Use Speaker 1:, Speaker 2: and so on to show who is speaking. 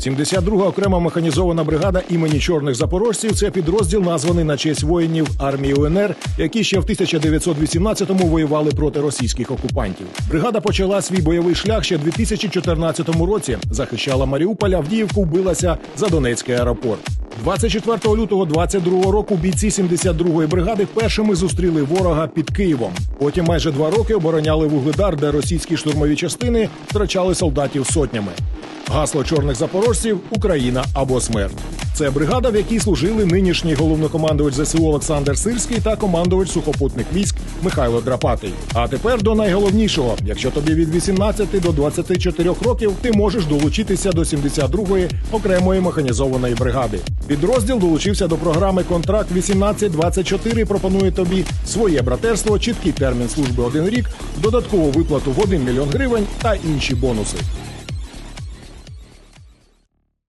Speaker 1: 72-га окрема механізована бригада імені чорних запорожців це підрозділ, названий на честь воїнів армії УНР, які ще в 1918-му воювали проти російських окупантів. Бригада почала свій бойовий шлях ще в 2014 році. Захищала Маріуполь, Авдіївку, вбилася за Донецький аеропорт. 24 лютого 22 року бійці 72-ї бригади першими зустріли ворога під Києвом. Потім майже два роки обороняли вугледар, де російські штурмові частини втрачали солдатів сотнями. Гасло чорних запорожців Україна або смерть. Це бригада, в якій служили нинішній головнокомандувач ЗСУ Олександр Сирський та командувач сухопутних військ Михайло Драпатий. А тепер до найголовнішого: якщо тобі від 18 до 24 років, ти можеш долучитися до 72-ї окремої механізованої бригади. Підрозділ долучився до програми Контракт 1824 Пропонує тобі своє братерство, чіткий термін служби один рік, додаткову виплату в 1 мільйон гривень та інші бонуси.